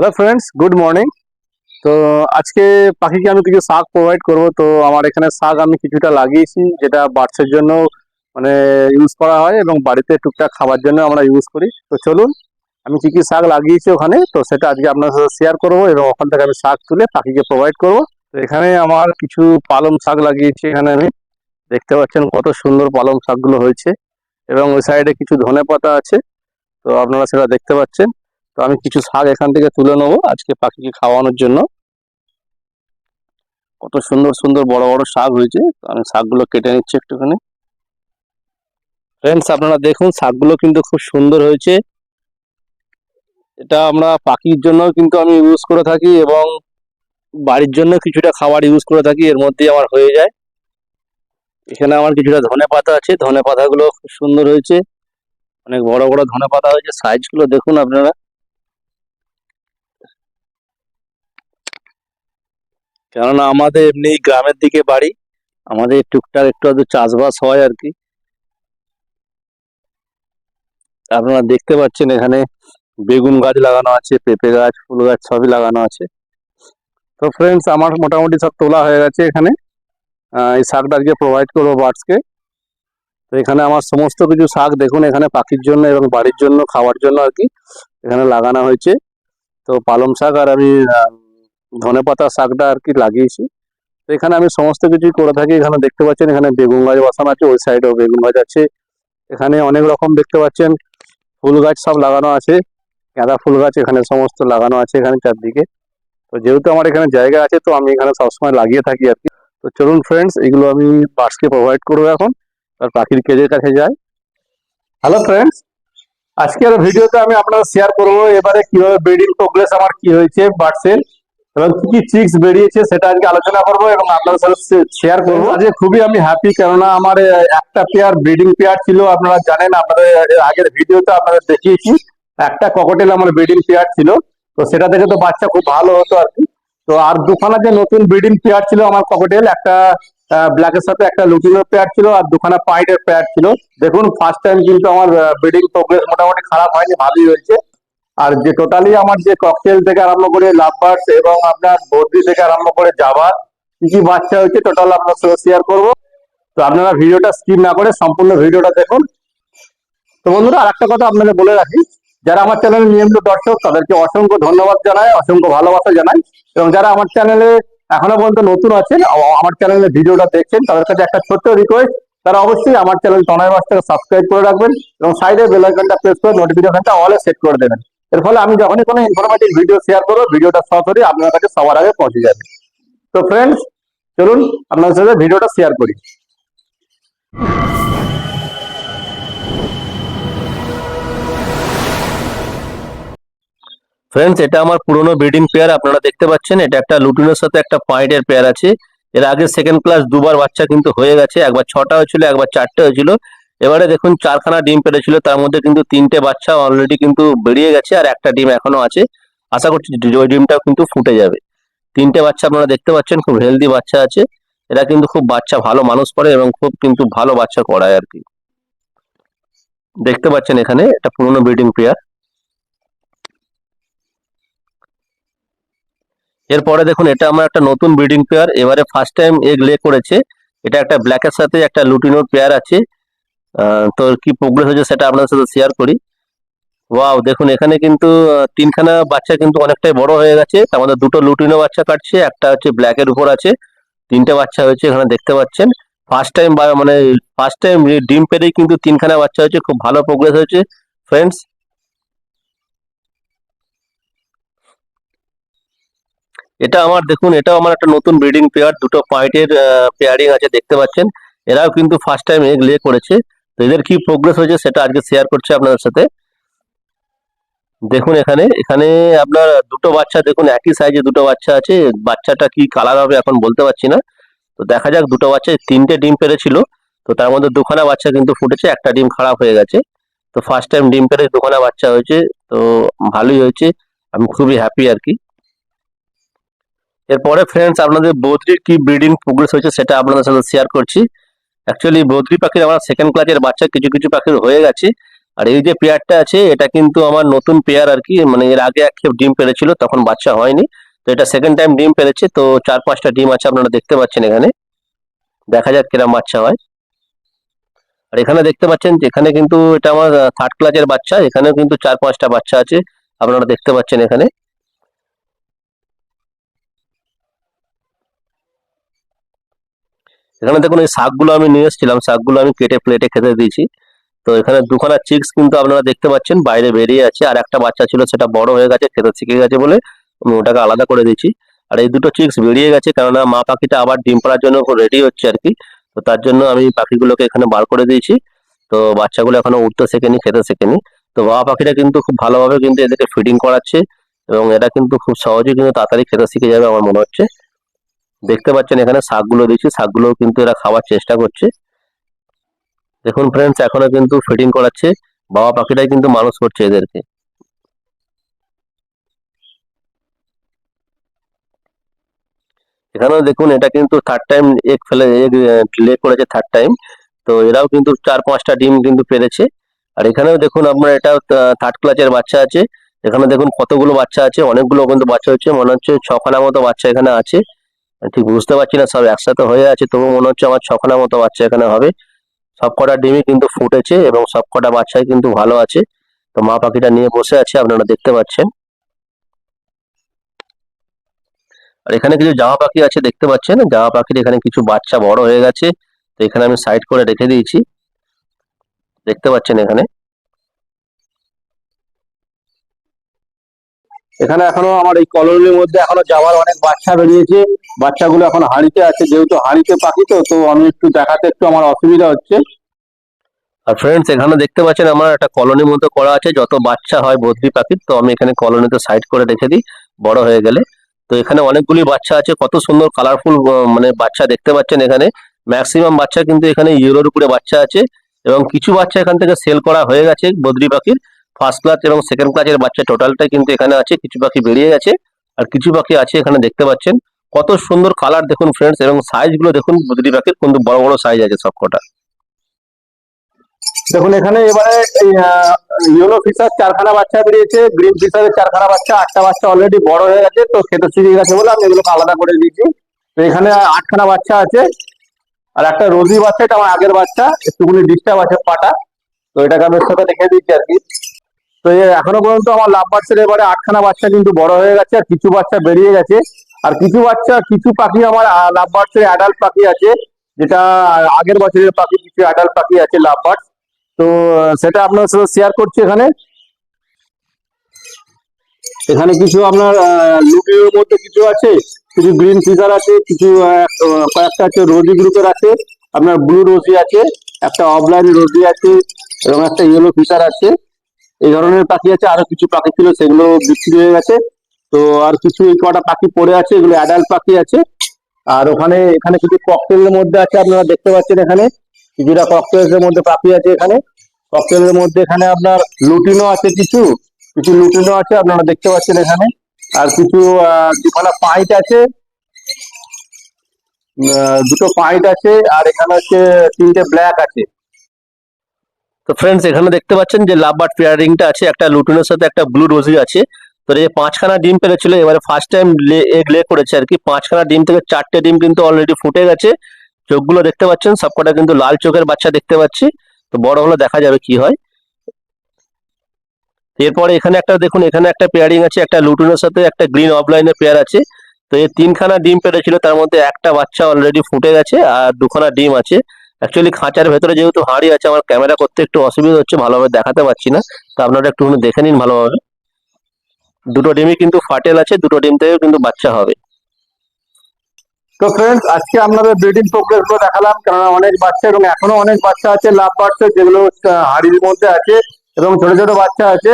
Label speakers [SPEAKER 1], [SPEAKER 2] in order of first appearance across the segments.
[SPEAKER 1] Hello friends good morning তো, আজকে পাখিকে আমি কিছু শাক প্রোভাইড করব। তো, আমার এখানে শাক আমি কিছুটা লাগিয়েছি, যেটা বার্ডসের জন্য মানে ইউজ করা হয় এবং বাড়িতে টুকটাক খাবার জন্য আমরা ইউজ করি। তো, চলুন, আমি কি কি শাক লাগিয়েছি ওখানে? তো, সেটা আজকে আপনার সাথে শেয়ার করব এবং ওখান থেকে আমি শাক তুলে পাখিকে প্রোভাইড করব। তো, এখানে আমার কিছু পালং শাক লাগিয়েছি এখানে আমি। দেখতে পাচ্ছেন কত সুন্দর পালং শাকগুলো হয়েছে এবং ওই সাইডে কিছু ধনে পাতা আছে। তো, আপনারা সেটা দেখতে পাচ্ছেন। তো আমি কিছু শাক এখান থেকে তুলে নেব আজকে পাখিকে খাওয়ানোর জন্য। কত সুন্দর সুন্দর বড় বড় শাক হয়েছে। আমি শাকগুলো কেটে নিচ্ছি একটুখানি। ফ্রেন্ডস আপনারা দেখুন, শাকগুলো কিন্তু খুব সুন্দর হয়েছে। এটা আমরা পাখির জন্য কিন্তু আমি ইউজ করে থাকি এবং বাড়ির জন্য কিছুটা খাবার ইউজ করে থাকি, এর মধ্যেই আমার হয়ে যায়। এখানে আমার কিছুটা ধনে পাতা আছে, ধনে পাতাগুলো খুব সুন্দর হয়েছে। অনেক বড় বড় ধনে পাতা হয়েছে। সাইজগুলো দেখুন আপনারা। কেননা আমাদের এমনি গ্রামের দিকে বাড়ি, আমাদের টুকটাক একটু আধটু চাষবাস হয় আর কি। আপনারা দেখতে পাচ্ছেন এখানে বেগুন গাছ লাগানো আছে, পেঁপে গাছ, ফুল গাছ সবই লাগানো আছে। তো ফ্রেন্ডস আমার মোটামুটি সব তোলা হয়ে গেছে এখানে। এই শাকটা আজকে প্রোভাইড করব বার্ডসকে তো এখানে আমার সমস্ত কিছু শাক দেখুন, এখানে পাখির জন্য এবং বাড়ির জন্য, খাওয়ার জন্য আর কি এখানে লাগানো হয়েছে। তো পালং শাক আর আমি ধনে পাতা, শাকটা আর কি লাগিয়েছি। তো এখানে আমি সমস্ত কিছুই করে থাকি। এখানে দেখতে পাচ্ছেন, এখানে বেগুন গাছ বসানো আছে, ওই সাইডেও বেগুন গাছ আছে। এখানে অনেক রকম দেখতে পাচ্ছেন, ফুল গাছ সব লাগানো আছে। গাঁদা ফুল গাছ এখানে সমস্ত লাগানো আছে এখানে চারদিকে। তো যেহেতু আমার এখানে জায়গা আছে, তো আমি এখানে সবসময় লাগিয়ে থাকি আর কি। তো চলুন ফ্রেন্ডস এগুলো আমি বার্ডসকে প্রোভাইড করব এখন। আর পাখির কেজের কাছে যাই। হ্যালো ফ্রেন্ডস আজকের ভিডিওতে আমি আপনাদের শেয়ার করব এবারে কীভাবে ব্রিডিং প্রোগ্রেস আমার কি হয়েছে বার্ডসের এবং কি কি চিক্স বেরিয়েছে সেটা আজকে আলোচনা করব এবং আপনাদের সাথে শেয়ার করব। আজকে খুবই আমি হ্যাপি কেননা আমার একটা পেয়ার ব্রিডিং পেয়ার ছিল আপনারা জানেন আপনাদের আগের ভিডিওতে আপনাদের দেখিয়েছি। একটা ককটেল আমার ব্রিডিং পেয়ার ছিল তো সেটা থেকে তো বাচ্চা খুব ভালো হতো আর কি। তো আর দুখানা যে নতুন ব্রিডিং পেয়ার ছিল আমার ককটেল একটা ব্ল্যাকের সাথে একটা লুটিনের পেয়ার ছিল আর দুখানা পাইটের পেয়ার ছিল। দেখুন ফার্স্ট টাইম কিন্তু আমার ব্রিডিং প্রোগ্রেস মোটামুটি খারাপ হয়নি ভালোই হয়েছে। আর যে টোটালি আমার যে ককটেল থেকে আরম্ভ করে লাভবার্স এবং আপনার বদ্রি থেকে আরম্ভ করে জাভার কি কি বাচ্চা হয়েছে টোটাল আপনার সাথে শেয়ার করব। তো আপনারা ভিডিওটা স্কিপ না করে সম্পূর্ণ ভিডিওটা দেখুন। তো বন্ধুরা, আরেকটা কথা আপনাদের বলে রাখি, যারা আমার চ্যানেলে নিয়মিত দর্শক, তাদেরকে অসংখ্য ধন্যবাদ জানাই, অসংখ্য ভালোবাসা জানাই এবং যারা আমার চ্যানেলে এখনও পর্যন্ত নতুন আছেন আমার চ্যানেলে ভিডিওটা দেখছেন, তাদের কাছে একটা ছোট্ট রিকোয়েস্ট তারা অবশ্যই আমার চ্যানেল তনয় মাস্টারকে সাবস্ক্রাইব করে রাখবেন এবং সাইডে বেল আইকনটা প্রেস করে নোটিফিকেশনটা অলে সেট করে দেবেন। এর ফলে আমি যখনই কোনো ইনফরমেটিভ ভিডিও শেয়ার করব ভিডিওটা সরাসরি আপনার কাছে সবার আগে পৌঁছে যাবে। তো ফ্রেন্ডস চলুন আপনাদের সাথে ভিডিওটা শেয়ার করি। ফ্রেন্ডস এটা আমার পুরনো ব্রিডিং পেয়ার আপনারা দেখতে পাচ্ছেন। এটা একটা লুটিনের সাথে একটা পয়েন্টের পেয়ার আছে। এর আগে সেকেন্ড ক্লাস দুবার বাচ্চা কিন্তু হয়ে গেছে। একবার ছটা হয়েছিল, একবার চারটে হয়েছিল। এবারে দেখুন চারখানা ডিম পেড়েছিল তার মধ্যে কিন্তু তিনটে বাচ্চা অলরেডি কিন্তু বেরিয়ে গেছে আর একটা ডিম এখনও আছে। আশা করছি ওই ডিমটাও কিন্তু ফুটে যাবে। তিনটে বাচ্চা আপনারা দেখতে পাচ্ছেন, খুব হেলদি বাচ্চা আছে। এরা কিন্তু খুব বাচ্চা, ভালো মানুষ করে এবং খুব কিন্তু ভালো বাচ্চা করায় আর কি। দেখতে পাচ্ছেন এখানে একটা পুরনো ব্রিডিং পেয়ার এরপরে দেখুন, এটা আমার একটা নতুন ব্রিডিং পেয়ার এবারে ফার্স্ট টাইম এগ লে করেছে। এটা একটা ব্ল্যাকের সাথে একটা লুটিনোর পেয়ার আছে। তো কি প্রোগ্রেস হয়েছে সেটা আপনাদের সাথে শেয়ার করি। ওয়াও দেখুন, এখানে কিন্তু তিনখানা বাচ্চা কিন্তু অনেকটাই বড় হয়ে গেছে। মধ্যে দুটো লুটিনো বাচ্চা কাটছে, একটা হচ্ছে ব্ল্যাকের উপর আছে। তিনটে বাচ্চা হয়েছে এখানে দেখতে পাচ্ছেন। ফার্স্ট টাইম মানে ফার্স্ট টাইম ডিম পেরেই কিন্তু তিনখানা বাচ্চা হয়েছে, খুব ভালো প্রোগ্রেস হয়েছে। ফ্রেন্ডস এটা আমার, দেখুন, এটাও আমার একটা নতুন ব্রিডিং পেয়ার দুটো পয়েন্টের পেয়ারিং আছে, দেখতে পাচ্ছেন। এরাও কিন্তু ফার্স্ট টাইম এগ লে করেছে। তো এদের কি প্রোগ্রেস হয়েছে সেটা আজকে শেয়ার করছে আপনাদের সাথে। দেখুন এখানে এখানে আপনার দুটো বাচ্চা, দেখুন একই সাইজে দুটো বাচ্চা আছে। বাচ্চাটা কি কালার হবে এখন বলতে পারছি না। তো দেখা যাক, দুটো বাচ্চা, তিনটে ডিম পেরেছিল। তো তার মধ্যে দুখানা বাচ্চা কিন্তু ফুটেছে, একটা ডিম খারাপ হয়ে গেছে। তো ফার্স্ট টাইম ডিম পেরে দুখানা বাচ্চা হয়েছে, তো ভালোই হয়েছে। আমি খুবই হ্যাপি আর কি। এরপরে ফ্রেন্ডস আপনাদের বদ্রির কি ব্রিডিং প্রোগ্রেস হয়েছে সেটা আপনাদের সাথে শেয়ার করছি। অ্যাকচুয়ালি বদ্রি পাখির আমার সেকেন্ড ক্লাসের বাচ্চা, কিছু কিছু পাখির হয়ে গেছে।
[SPEAKER 2] আর এই যে পেয়ারটা আছে, এটা কিন্তু আমার নতুন পেয়ার আর কি মানে এর আগে এক খেপ ডিম পেরেছিল, তখন বাচ্চা হয়নি। তো এটা সেকেন্ড টাইম ডিম পেরেছে, তো চার, পাঁচটা ডিম আছে আপনারা দেখতে পাচ্ছেন এখানে। দেখা যাক কিরম বাচ্চা হয়। আর এখানে দেখতে পাচ্ছেন এখানে কিন্তু এটা আমার থার্ড ক্লাসের বাচ্চা, এখানেও কিন্তু চার, পাঁচটা বাচ্চা আছে, আপনারা দেখতে পাচ্ছেন এখানে। এখানে দেখুন এই শাকগুলো আমি নিয়ে এসেছিলাম, শাকগুলো আমি কেটে প্লেটে খেতে দিয়েছি। তো এখানে দুখানা চিক্স কিন্তু আপনারা দেখতে পাচ্ছেন, বাইরে বেরিয়ে আছে, আর একটা বাচ্চা ছিল, সেটা বড় হয়ে গেছে, খেতে শিখে গেছে বলে আমি ওটাকে আলাদা করে দিয়েছি। আর এই দুটো চিক্স বেরিয়ে গেছে, কেননা মা পাখিটা আবার ডিম পাড়ার জন্য রেডি হচ্ছে আর কি। তো তার জন্য আমি পাখিগুলোকে এখানে বার করে দিয়েছি। তো বাচ্চাগুলো এখনও উঠতে শেখেনি, খেতে শেখেনি। তো বাবা পাখিটা কিন্তু খুব ভালোভাবে কিন্তু এদেরকে ফিডিং করাচ্ছে, এবং এরা কিন্তু খুব সহজেই কিন্তু তাড়াতাড়ি খেতে শিখে যাবে আমার মনে হচ্ছে। দেখতে পাচ্ছেন এখানে শাকগুলো দিচ্ছি শাকগুলো কিন্তু এরা খাওয়ার চেষ্টা করছে। দেখুন ফ্রেন্ডস এখনও কিন্তু ফিটিং করাচ্ছে। বাবা পাখিটাই কিন্তু মানুষ করছে এদেরকে। এখানেও দেখুন, এটা কিন্তু থার্ড টাইম এগ ফেলে এগ লে করেছে থার্ড টাইম তো এরাও কিন্তু চার পাঁচটা ডিম কিন্তু পেরেছে। আর এখানেও দেখুন, আপনার এটা থার্ড ক্লাসের বাচ্চা আছে। এখানে দেখুন কতগুলো বাচ্চা আছে, অনেকগুলো কিন্তু বাচ্চা হচ্ছে। মনে হচ্ছে ছখানা মতো বাচ্চা এখানে আছে। ঠিক বুঝতে পারছি না, সব একসাথে হয়ে আছে, তবু মনে হচ্ছে আমার ছখানা মতো বাচ্চা এখানে হবে। সব কটা ডিমই কিন্তু ফুটেছে এবং সব কটা বাচ্চাই কিন্তু ভালো আছে। তো মা পাখিটা নিয়ে বসে আছে, আপনারা দেখতে পাচ্ছেন। আর এখানে কিছু জামা পাখি আছে, দেখতে পাচ্ছেন? জামা পাখির এখানে কিছু বাচ্চা বড় হয়ে গেছে। তো এখানে আমি সাইড করে রেখে দিয়েছি। দেখতে পাচ্ছেন এখানে।
[SPEAKER 1] এখানে এখনও আমার এই কলোনির মধ্যে এখনও যাওয়ার অনেক বাচ্চা বেরিয়েছে। বাচ্চাগুলো এখন হাঁড়িতে আছে, যেহেতু হাঁড়িতে পাখি তো তো আমি একটু দেখাতে একটু আমার অসুবিধা হচ্ছে।
[SPEAKER 2] আর ফ্রেন্ডস এখানে দেখতে পাচ্ছেন আমার একটা কলোনির মতো করা আছে, যত বাচ্চা হয় বদ্রি পাখির তো আমি এখানে কলোনিতে সাইড করে রেখে দিই, বড় হয়ে গেলে। তো এখানে অনেকগুলি বাচ্চা আছে, কত সুন্দর কালারফুল মানে বাচ্চা দেখতে পাচ্ছেন এখানে। ম্যাক্সিমাম বাচ্চা কিন্তু এখানে ইউরোর উপরে বাচ্চা আছে, এবং কিছু বাচ্চা এখান থেকে সেল করা হয়ে গেছে বদ্রি পাখির। ফার্স্ট ক্লাস এবং সেকেন্ড ক্লাসের বাচ্চা টোটালটাই কিন্তু এখানে আছে, কিছু পাখি বেরিয়ে গেছে, আর কিছু পাখি আছে এখানে দেখতে পাচ্ছেন। কত সুন্দর কালার দেখুন ফ্রেন্ডস এবং সাইজগুলো দেখুন বদ্রি পাখির, কিন্তু বড় বড় সাইজ আছে সবকটা।
[SPEAKER 1] দেখুন, এখানে এবারে ইয়েলো ফিশার চারখানা বাচ্চা বেরিয়েছে গ্রিন ফিশারের চারখানা বাচ্চা, আটটা বাচ্চা অলরেডি বড় হয়ে গেছে, তো খেতে শিখে গেছে বলে আমি এগুলোকে আলাদা করে দিয়েছি। তো এখানে আটখানা বাচ্চা আছে, আর একটা রোজি বাচ্চা, এটা আমার আগের বাচ্চা, একটুখানি ডিস্টার্ব আছে পাটা, তো এটাকে আমি সাথে রেখে দিচ্ছি আর কি। তো এখনও পর্যন্ত আমার লাভ বাচ্চার এবারে আটখানা বাচ্চা কিন্তু বড় হয়ে গেছে, আর কিছু বাচ্চা বেরিয়ে গেছে। আর কিছু বাচ্চা, কিছু পাখি আমার লাভ বার্ডসের অ্যাডাল্ট পাখি আছে, যেটা আগের বছরের পাখি, কিছু অ্যাডাল্ট পাখি আছে লাভ বার্ডস তো, সেটা আপনার সাথে শেয়ার করছি এখানে। এখানে কিছু আপনার লুটির মধ্যে কিছু আছে, কিছু গ্রিন ফিজার আছে, কিছু কয়েকটা আছে রোজি গ্রুপের আছে, আপনার ব্লু রোজি আছে, একটা অফলাইন রোজি আছে, এবং একটা ইয়েলো ফিশার আছে। এই ধরনের পাখি আছে, আরও কিছু পাখি ছিল, সেগুলো বিক্রি হয়ে গেছে। তো আর কিছু এই কটা পাখি পড়ে আছে, এগুলো অ্যাডাল্ট পাখি আছে। আর ওখানে, এখানে কিছু ককটেলের মধ্যে আছে, আপনারা দেখতে পাচ্ছেন এখানে। কিছুটা ককটেলের মধ্যে পাখি আছে এখানে। ককটেলের মধ্যে এখানে আপনার লুটিনো আছে কিছু। কিছু লুটিনো আছে, আপনারা দেখতে পাচ্ছেন এখানে। আর কিছু দুখানা পাইট আছে। দুটো পাইট আছে, আর এখানে হচ্ছে তিনটে ব্ল্যাক আছে।
[SPEAKER 2] তো ফ্রেন্ডস এখানে দেখতে পাচ্ছেন যে লাভবার্ড পেয়ারিংটা আছে। একটা লুটুনের সাথে একটা ব্লু রোজি আছে। তো এই পাঁচখানা ডিম পেরেছিল, এবারে ফার্স্ট টাইম এগ লে করেছে আর কি। পাঁচখানা ডিম থেকে চারটে ডিম কিন্তু অলরেডি ফুটে গেছে। চোখগুলো দেখতে পাচ্ছেন, সবকটা কিন্তু লাল চোখের বাচ্চা দেখতে পাচ্ছি। তো বড় হলে দেখা যাবে কি হয়। এরপরে এখানে একটা, দেখুন, এখানে একটা পেয়ারিং আছে, একটা লুটুনের সাথে একটা গ্রিন অফলাইনের পেয়ার আছে। তো এই তিনখানা ডিম পেরেছিল, তার মধ্যে একটা বাচ্চা অলরেডি ফুটে গেছে আর দুখানা ডিম আছে। অ্যাকচুয়ালি খাঁচার ভেতরে যেহেতু হাঁড়ি আছে, আমার ক্যামেরা করতে একটু অসুবিধা হচ্ছে, ভালোভাবে দেখাতে পারছি না। তো আপনারা একটু দেখে নিন ভালোভাবে। দুটো ডিমই কিন্তু ফাটেল আছে, দুটো ডিম থেকেও কিন্তু বাচ্চা হবে।
[SPEAKER 1] তো ফ্রেন্ডস আজকে আপনাদের ব্রিডিং প্রোগ্রেসগুলো দেখালাম, কেননা অনেক বাচ্চা এবং এখনও অনেক বাচ্চা আছে লাভ বাচ্চা যেগুলো হাড়ির মধ্যে আছে এবং ছোট ছোট বাচ্চা আছে।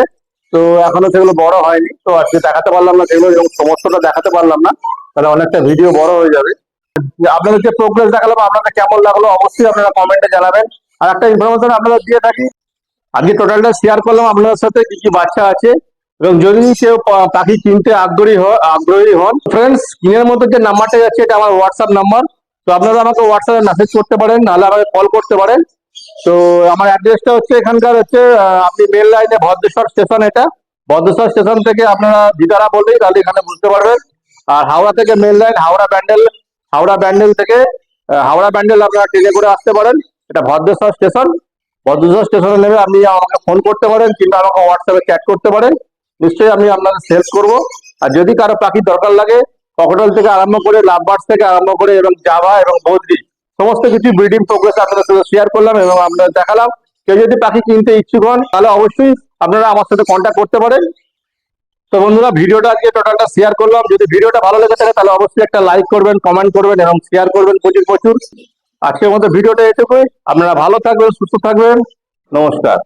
[SPEAKER 1] তো এখনও সেগুলো বড় হয়নি। তো আজকে দেখাতে পারলাম না সেগুলো এবং সমস্তটা দেখাতে পারলাম না। তাহলে অনেকটা ভিডিও বড় হয়ে যাবে। আপনাদেরকে প্রোগ্রেস দেখালাম, আপনাদের কেমন লাগল অবশ্যই আপনারা কমেন্টে জানাবেন। আর একটা ইনফরমেশন আপনারা দিয়ে থাকি, আজকে টোটালটা শেয়ার করলাম আপনাদের সাথে কি কি বাচ্চা আছে। এবং যদি কেউ পাখি কিনতে আগ্রহী আগ্রহী হন ফ্রেন্ডস স্ক্রিনের মধ্যে যে নাম্বারটা যাচ্ছে, এটা আমার হোয়াটসঅ্যাপ নাম্বার তো আপনারা আমাকে হোয়াটসঅ্যাপে মেসেজ করতে পারেন, নাহলে আমাকে কল করতে পারেন। তো আমার অ্যাড্রেসটা হচ্ছে এখানকার হচ্ছে আপনি মেন লাইনে ভদ্রেশ্বর স্টেশন এটা। ভদ্রেশ্বর স্টেশন থেকে আপনারা জিতারা বললেই তাহলে এখানে বুঝতে পারবেন। আর হাওড়া থেকে মেন লাইন হাওড়া ব্যান্ডেল হাওড়া ব্যান্ডেল থেকে হাওড়া ব্যান্ডেল আপনারা ট্রেনে করে আসতে পারেন। এটা ভদ্রেশ্বর স্টেশন। ভদ্রেশ্বর স্টেশনে নেমে আপনি আমাকে ফোন করতে পারেন কিংবা আমাকে হোয়াটসঅ্যাপে চ্যাট করতে পারেন। নিশ্চয়ই আমি আপনাকে হেল্প করব। আর যদি কারও পাখি দরকার লাগে ককটল থেকে আরম্ভ করে লাভবার্ডস থেকে আরম্ভ করে এবং জাভা এবং বদ্রি, সমস্ত কিছু ব্রিডিং প্রোগ্রেস আপনাদের সাথে শেয়ার করলাম এবং আপনাদের দেখালাম। কেউ যদি পাখি কিনতে ইচ্ছুক হন, তাহলে অবশ্যই আপনারা আমার সাথে কন্ট্যাক্ট করতে পারেন। তো বন্ধুরা, ভিডিওটা আজকে টোটালটা শেয়ার করলাম। যদি ভিডিওটা ভালো লেগে থাকে, তাহলে অবশ্যই একটা লাইক করবেন কমেন্ট করবেন এবং শেয়ার করবেন প্রচুর প্রচুর। আজকের মতো ভিডিওটা এটুকুই। আপনারা ভালো থাকবেন, সুস্থ থাকবেন। নমস্কার।